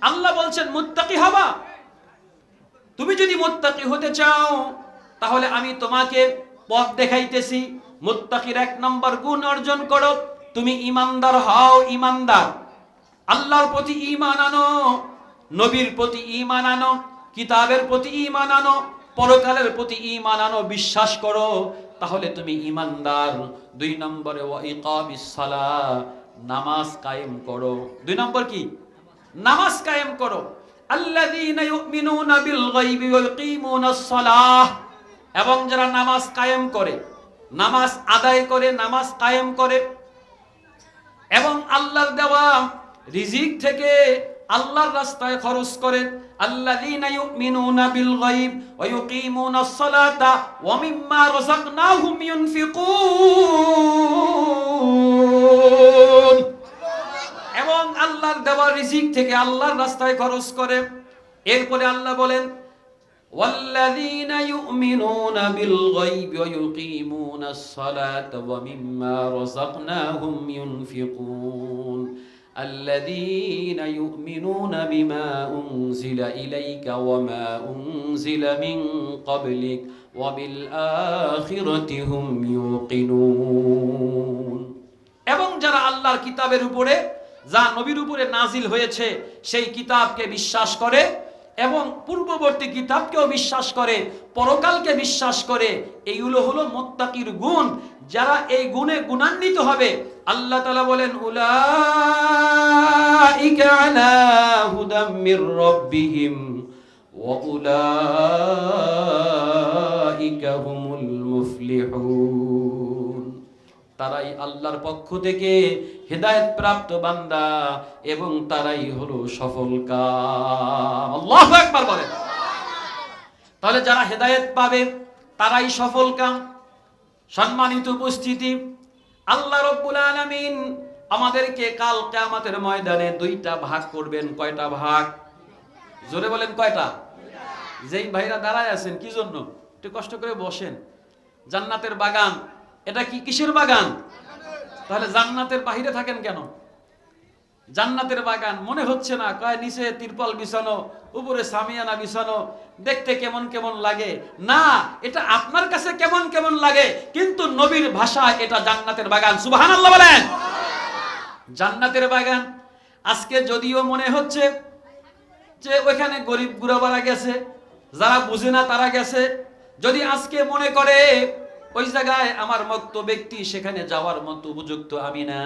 আল্লাহ বলছেন, মুত্তাকি হবা। তুমি যদি মুত্তাকি হতে চাও, তাহলে আমি তোমাকে পথ দেখাইতেছি। মুত্তাকির এক নম্বর গুণ অর্জন করো। তুমি ইমানদার হও, ইমানদার। আল্লাহর প্রতি ঈমান আনো, নবীর প্রতি ঈমান আনো, কিতাবের প্রতি ঈমান আনো, পরকালের প্রতি ঈমান আনো, বিশ্বাস করো, তাহলে তুমি ইমানদার দুই নম্বরে নামাজ কায়েম করো। দুই নম্বর কি? নামাজ কায়েম করো। আল্লাযীনা ইউমিনুনা বিল গায়বি ওয়া ইউকিমুনাস সালাহ। এবং যারা নামাজ কায়েম করে, নামাজ আদায় করে, নামাজ কায়েম করে, এবং আল্লাহর দেওয়া রিজিক থেকে আল্লাহর রাস্তায় খরচ করেন আল্লাযীনা ইউমিনুনা বিল গায়ব ওয়া ইউকিমুনাস সালাতা ওয়া মিম্মা রাযাকনাহুম ইউনফিকুন। এবং আল্লাহর দেওয়া রিজিক থেকে আল্লাহর রাস্তায় খরচ করে এরপরে আল্লাহ বলেন والذين يؤمنون بالغيب ويقيمون الصلاة ومما رزقناهم ينفقون الذين يؤمنون بما أنزل إليك وما أنزل من قبلك وبالآخرة هم يوقنون এবং যারা আল্লাহর কিতাবের উপরে যা নবীর উপরে নাজিল হয়েছে, সেই কিতাবকে বিশ্বাস করে এবং পূর্ববর্তী কিতাবকেও বিশ্বাস করে, পরকালকে বিশ্বাস করে। এইগুলো হলো মোত্তাকির গুণ। যারা এই গুণে গুণান্বিত হবে, আল্লাহ তাআলা বলেন রাব্বিহিম মুফলিহুন। তারাই আল্লাহর পক্ষ থেকে হেদায়েত প্রাপ্ত বান্দা এবং তারাই হলো সফল আল্লাহু আকবার তাহলে যারা হেদায়েত পাবে, তারাই সফল কাম। সম্মানিত উপস্থিতি, আল্লাহ রব্বুল আলামিন আমাদেরকে কাল কিয়ামতের ময়দানে দুইটা ভাগ করবেন। কয়টা ভাগ? জোরে বলেন কয়টা? যেই ভাইরা দাঁড়ায় আছেন, কি জন্য? একটু কষ্ট করে বসেন। জান্নাতের বাগান এটা কি কিসের বাগান? তাহলে জান্নাতের বাহিরে থাকেন কেন? জান্নাতের বাগান মনে হচ্ছে না, কয় নিচে তিরপল বিছানো, উপরে সামিয়ানা বিছানো, দেখতে কেমন কেমন লাগে? না, এটা আপনার কাছে কেমন কেমন লাগে, কিন্তু নবীর ভাষায় এটা জান্নাতের বাগান। সুবহানাল্লাহ বলেন। জান্নাতের বাগান, আজকে যদিও মনে হচ্ছে যে ওইখানে গরিব গুড়াবারা গেছে, যারা বুঝে না তারা গেছে, যদি আজকে মনে করে ওই জায়গায় আমার মতো ব্যক্তি সেখানে যাওয়ার মতো উপযুক্ত আমি না।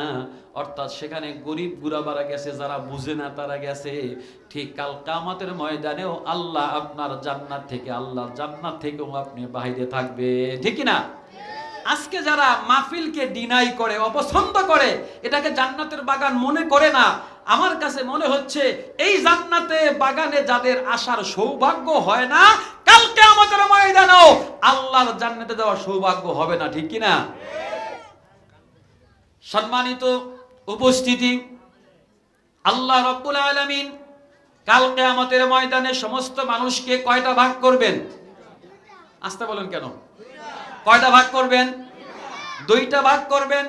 অর্থাৎ সেখানে গরিব গুড়াবারা গেছে, যারা বুঝে না তারা গেছে। ঠিক কাল কামাতের ময়দানেও আল্লাহ আপনার জান্নাত থেকে আল্লাহ জান্নাত থেকেও আপনি বাহিরে থাকবে ঠিক না আজকে যারা মাহফিলকে ডিনাই করে, অপছন্দ করে, এটাকে জান্নাতের বাগান মনে করে না আমার কাছে মনে হচ্ছে এই জান্নাতে বাগানে যাদের আসার সৌভাগ্য হয় না, কালকে আমাদের ময়দানেও আল্লাহর জান্নাতে দেওয়ার সৌভাগ্য হবে না, ঠিক কি না সম্মানিত উপস্থিতি, আল্লাহ রব্বুল আলামিন কালকে আমাদের ময়দানে সমস্ত মানুষকে কয়টা ভাগ করবেন? আসতে বলেন কেন? কয়টা ভাগ করবেন? দুইটা ভাগ করবেন?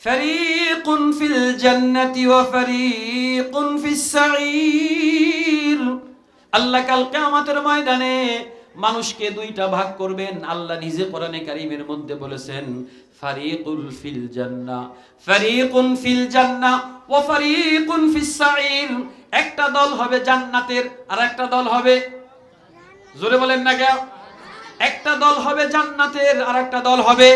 ফারিকুন ফিল জান্নাতি ওয়া ফারিকুন ফিস সাঈর আল্লাহ কাল কিয়ামতের ময়দানে মানুষকে দুইটা ভাগ করবেন। আল্লাহ নিজে কোরআনে কারিমের মধ্যে বলেছেন, ফারিকুল ফিল জান্নাহ ফারিকুন ফিল জান্নাহ ওয়া ফারিকুন ফিস সাঈর। একটা দল হবে জান্নাতের, আর একটা দল হবে, জোরে বলেন না কেন? একটা দল হবে জান্নাতের, আর একটা দল হবে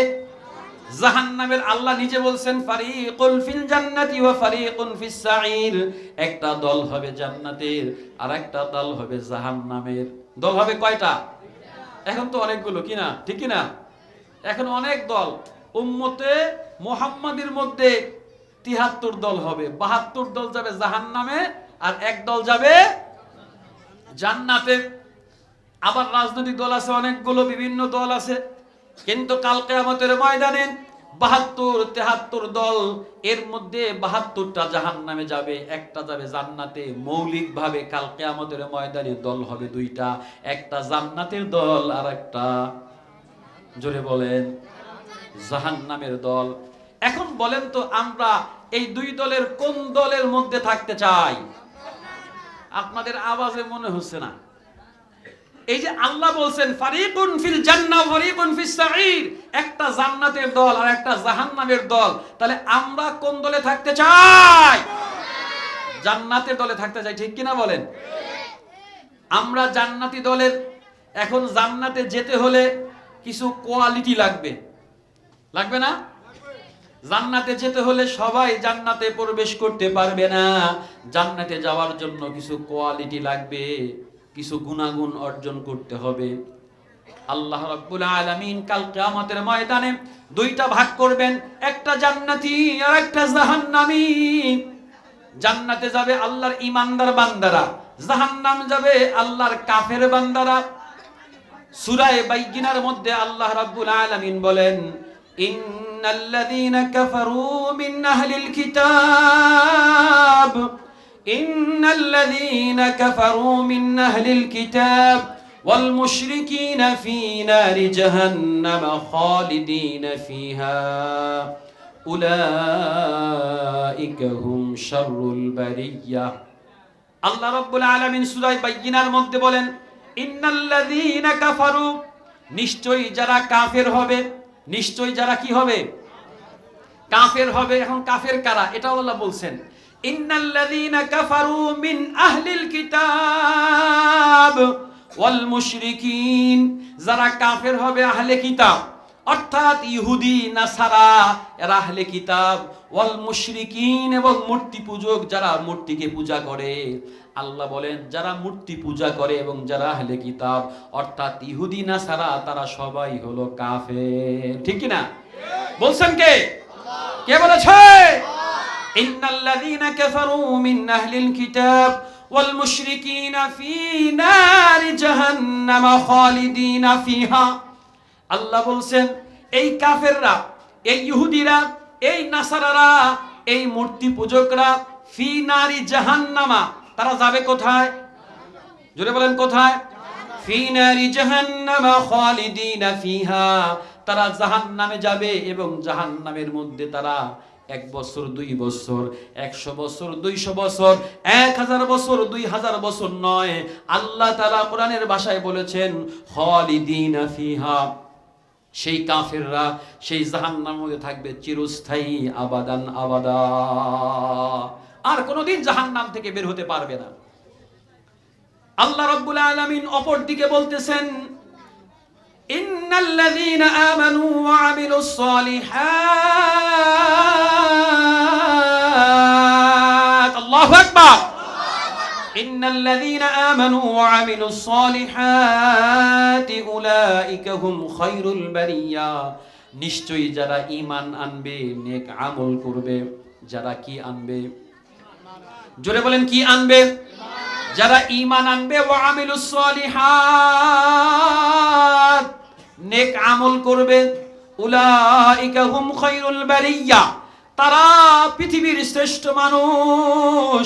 জাহান্নামের আল্লাহ নিজে বলছেন, ফারিকুল ফিল জান্নাতি ওয়া ফারিকুন ফিস সাঈর। একটা দল হবে জান্নাতের আর একটা দল হবে জাহান্নামের। দল হবে কয়টা? এখন তো অনেকগুলো, কি না? ঠিক না? এখন অনেক দল। উম্মতে মুহাম্মাদের মধ্যে তিহাত্তর দল হবে। বাহাত্তর দল যাবে জাহান্নামে আর এক দল যাবে জান্নাতে। আবার রাজনৈতিক দল আছে, অনেকগুলো, বিভিন্ন দল আছে। কিন্তু কালকে আমাদের ময়দানে বাহাত্তর, তেহাত্তর দল, এর মধ্যে বাহাত্তরটা জাহান নামে যাবে, একটা যাবে জান্নাতে। মৌলিক ভাবে কালকে আমাদের ময়দানে দল হবে দুইটা, একটা জান্নাতের দল আর একটা, জোরে বলেন জাহান নামের দল। এখন বলেন তো আমরা এই দুই দলের কোন দলের মধ্যে থাকতে চাই? আপনাদের আওয়াজে মনে হচ্ছে না। এই যে আল্লাহ বলছেন, ফারিকুন ফিল জান্নাহ, ফারিকুন ফিস সাঈর একটা জান্নাতের দল আর একটা জাহান্নামের দল। তাহলে আমরা কোন দলে থাকতে চাই? জান্নাতের দলে থাকতে চাই, ঠিক কিনা বলেন? আমরা জান্নাতি দলের, এখন জান্নাতে যেতে হলে কিছু কোয়ালিটি লাগবে। লাগবে না? জান্নাতে যেতে হলে সবাই জান্নাতে প্রবেশ করতে পারবে না। জান্নাতে যাওয়ার জন্য কিছু কোয়ালিটি লাগবে। কিছু গুণাগুণ অর্জন করতে হবে। আল্লাহ রাব্বুল আলামিন কাল কিয়ামতের ময়দানে দুইটা ভাগ করবেন, একটা জান্নাতি আর একটা জাহান্নামী। জান্নাতে যাবে আল্লাহর ইমানদার বান্দারা, জাহান্নাম যাবে আল্লাহর কাফের বান্দারা। সূরায়ে বাইয়িনার মধ্যে আল্লাহ রাব্বুল আলামিন বলেন, ইন্নাল্লাযীনা কাফারু মিন আহলিল কিতাব। ইন্নাল্লাযীনা কাফারু মিন আহলিল কিতাব والمشركين في نار جهنم خالدين فيها أولئك هم شر البرية আল্লাহ রাব্বুল আলামিন সূরা বাইয়িনার মধ্যে বলেন ইন্নাল্লাযীনা কাফারু নিশ্চয়ই যারা কাফের হবে নিশ্চয়ই যারা কি হবে কাফের হবে এখন কাফের কারা এটাও আল্লাহ বলছেন ইন্নাল্লাযীনা কাফারু মিন আহলিল কিতাব ওয়াল মুশরিকিন, যারা কাফের হবে আহলে কিতাব, অর্থাৎ ইহুদি, নাসারা, এরা আহলে কিতাব, ওয়াল মুশরিকিন এবং মূর্তি পূজক যারা মূর্তিকে পূজা করে। আল্লাহ বলেন, যারা মূর্তি পূজা করে এবং যারা আহলে কিতাব, অর্থাৎ ইহুদি, নাসারা, তারা সবাই হলো কাফের। ঠিক কি না বলছেন কে? কে বলেছে? নারি জাহান্নাম খালিদিনা ফিহা। আল্লাহ বলছেন, এই মূর্তি পূজকরা ফি জাহান্নামা, তারা যাবে কোথায়? জোরে বলেন কোথায়? ফি জাহান্নামা খালিদিনা ফিহা। তারা জাহান্নামে যাবে এবং জাহান্নামের মধ্যে তারা এক বছর, দুই বছর, একশো বছর, দুইশো বছর, এক হাজার বছর, দুই হাজার বছর নয়। আল্লাহ তালা কোরআনের ভাষায় বলেছেন, খালিদিনা ফিহা। সেই কাফেররা, সেই জাহান্নামের মধ্যে থাকবে চিরস্থায়ী, আবাদান আবাদা। আর কোনোদিন জাহান্নাম থেকে বের হতে পারবে না। আল্লাহ রাব্বুল আলামিন অপর দিকে বলতেছেন, ইন্নাল্লাযীনা আমানু ওয়া আমিলুস সালিহাত। আকবার ইন্নাল্লাযীনা আমানু ওয়া আমিলুস সালিহাত উলাইকা হুম খায়রুল বারিয়া নিশ্চয়ই যারা ঈমান আনবে, নেক আমল করবে, যারা কি আনবে? জোরে বলেন, কি আনবে? যারা ঈমান আনবে, ওয়া আমিলুস সালিহাত, নেক আমল করবে, উলাইকা হুম খায়রুল বারিয়া তারা পৃথিবীর শ্রেষ্ঠ মানুষ।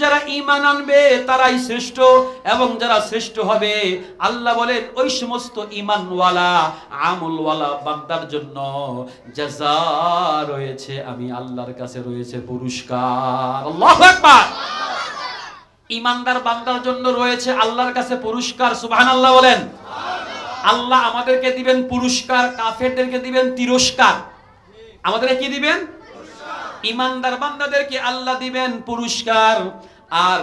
যারা ঈমান আনবে, তারাই শ্রেষ্ঠ এবং যারা শ্রেষ্ঠ হবে, আল্লাহ বলেন, ওই সমস্ত ঈমানওয়ালা, আমলওয়ালা বান্দার জন্য রয়েছে আমি আল্লাহর কাছে রয়েছে পুরস্কার। ঈমানদার বান্দার জন্য রয়েছে আল্লাহর কাছে পুরস্কার, সুবহানাল্লাহ বলেন। আল্লাহ আমাদেরকে দিবেন পুরস্কার, কাফেরদেরকে দিবেন তিরস্কার। আমাদেরকে কি দিবেন? ইমানদার বান্দাদেরকে আল্লাহ দিবেন পুরস্কার, আর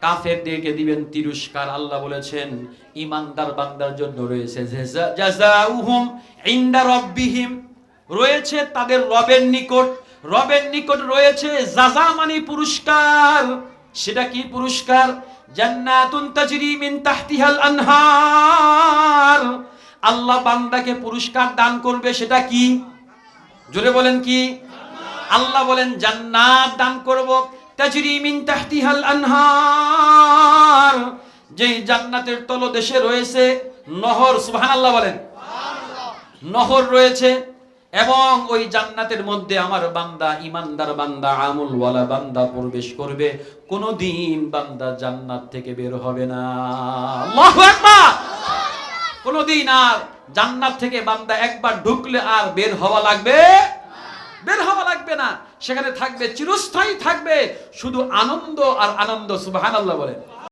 কাফেরদেরকে দিবেন তিরস্কার। আল্লাহ বলেছেন, ইমানদার বান্দার জন্য রয়েছে জাযা- জাযাউহুম ইনদা রাব্বিহিম। রয়েছে তাদের রবের নিকট রবের নিকট রয়েছে জাযা মানে পুরস্কার। সেটা কি পুরস্কার? জান্নাতুন তাজরি মিন তাহতিহাল আনহার। আল্লাহ বান্দাকে পুরস্কার দান করবে সেটা কি? জোরে বলেন কি? আল্লাহ বলেন, জান্নাত দান করব। তাজরি মিন তাহতিহাল আনহার। যে জান্নাতের তলদেশে রয়েছে, নহর, সুবহানাল্লাহ বলেন। নহর রয়েছে এবং ওই জান্নাতের মধ্যে আমার বান্দা, ইমানদার বান্দা, আমুলওয়ালা বান্দা প্রবেশ করবে। কোনোদিন বান্দা জান্নাত থেকে বের হবে না। আল্লাহু আকবার! কোনোদিন আর জান্নাত থেকে বান্দা একবার ঢুকলে আর বের হওয়া লাগবে বের হওয়া লাগবে না। সেখানে থাকবে চিরস্থায়ী থাকবে। শুধু আনন্দ আর আনন্দ সুবহানাল্লাহ বলেন।